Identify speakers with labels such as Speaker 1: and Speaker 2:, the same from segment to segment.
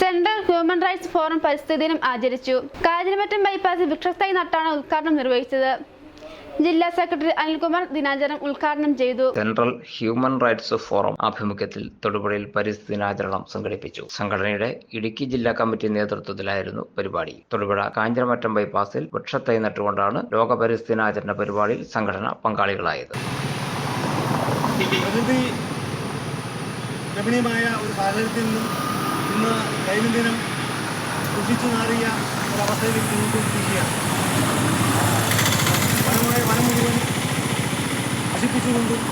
Speaker 1: Central human rights forum പരിസ്ഥിതി ദിനം ആചരിച്ചു. കാഞ്ഞിരമറ്റം ബൈപ്പാസിൽ വൃക്ഷത്തൈ നട്ടാണ് ഉദ്ഘാടനം നിർവഹിച്ചത്. ജില്ലാ സെക്രട്ടറി അനിൽകുമാർ ദിനാചരണം ഉദ്ഘാടനം ചെയ്തു.
Speaker 2: സെൻട്രൽ ഹ്യൂമൻ റൈറ്റ്സ് ഫോറം ആഭിമുഖ്യത്തിൽ തൊടുപുഴയിൽ പരിസ്ഥിതി ദിനാചരണം സംഘടിപ്പിച്ചു. സംഘടനയുടെ ഇടുക്കി ജില്ലാ കമ്മിറ്റി നേതൃത്വത്തിലായിരുന്നു പരിപാടി. തൊടുപുഴ കാഞ്ഞിരമറ്റം ബൈപ്പാസിൽ വൃക്ഷത്തൈ നട്ടുകൊണ്ടാണ് ലോക പരിസ്ഥിതി ദിനാചരണ പരിപാടിയിൽ സംഘടന പങ്കാളികളായത്.
Speaker 3: പ്രകൃതി രമണീയമായ ഒരു സാഹചര്യത്തിൽ നിന്നും ഇന്ന് ദൈനംദിനം കുഷിച്ചു നാറിയ ഒരവസ്ഥയിലേക്ക് നീങ്ങിക്കൊണ്ടിരിക്കുകയാണ് വനമായ വനം മുഴുവൻ നശിപ്പിച്ചുകൊണ്ടും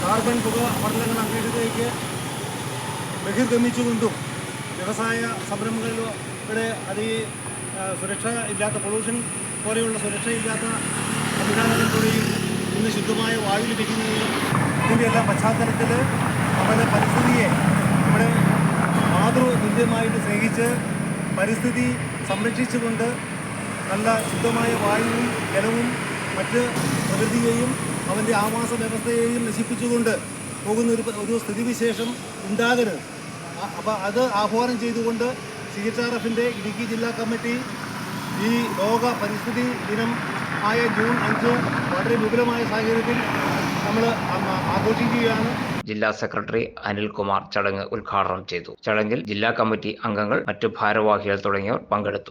Speaker 3: കാർബൺ പുക പടലങ്ങൾ അങ്ങേറ്റത്തേക്ക് ബഹിർഗമിച്ചുകൊണ്ടും വ്യവസായ സംരംഭങ്ങളിലൂടെ അതി ഈ സുരക്ഷ ഇല്ലാത്ത പൊള്യൂഷൻ പോലെയുള്ള സുരക്ഷയില്ലാത്ത സംവിധാനങ്ങളിലൂടെയും ഇന്ന് ശുദ്ധമായ വായു ലഭിക്കുന്നതിനും ഇതിന്റെയെല്ലാം പശ്ചാത്തലത്തിൽ അവരുടെ പരിസ്ഥിതിയെ മാതൃതുല്യമായിട്ട് സ്നേഹിച്ച് പരിസ്ഥിതി സംരക്ഷിച്ചുകൊണ്ട് നല്ല ശുദ്ധമായ വായുവും ജലവും മറ്റ് പ്രകൃതിയെയും അവന്റെ ആവാസ വ്യവസ്ഥയെയും നശിപ്പിച്ചുകൊണ്ട് പോകുന്ന ഒരു ഒരു സ്ഥിതിവിശേഷം ഉണ്ടാകരുത്. അപ്പോൾ അത് ആഹ്വാനം ചെയ്തുകൊണ്ട് സി എച്ച് ആർ എഫിന്റെ ഇടുക്കി ജില്ലാ കമ്മിറ്റി ഈ ലോക പരിസ്ഥിതി ദിനം ആയ ജൂൺ അഞ്ച് വളരെ വിപുലമായ സാഹചര്യത്തിൽ നമ്മൾ ആഘോഷിക്കുകയാണ്.
Speaker 2: ജില്ലാ സെക്രട്ടറി അനിൽകുമാർ ചടങ്ങ് ഉദ്ഘാടനം ചെയ്തു. ചടങ്ങിൽ ജില്ലാ കമ്മിറ്റി അംഗങ്ങൾ മറ്റു ഭാരവാഹികൾ തുടങ്ങിയവർ പങ്കെടുത്തു.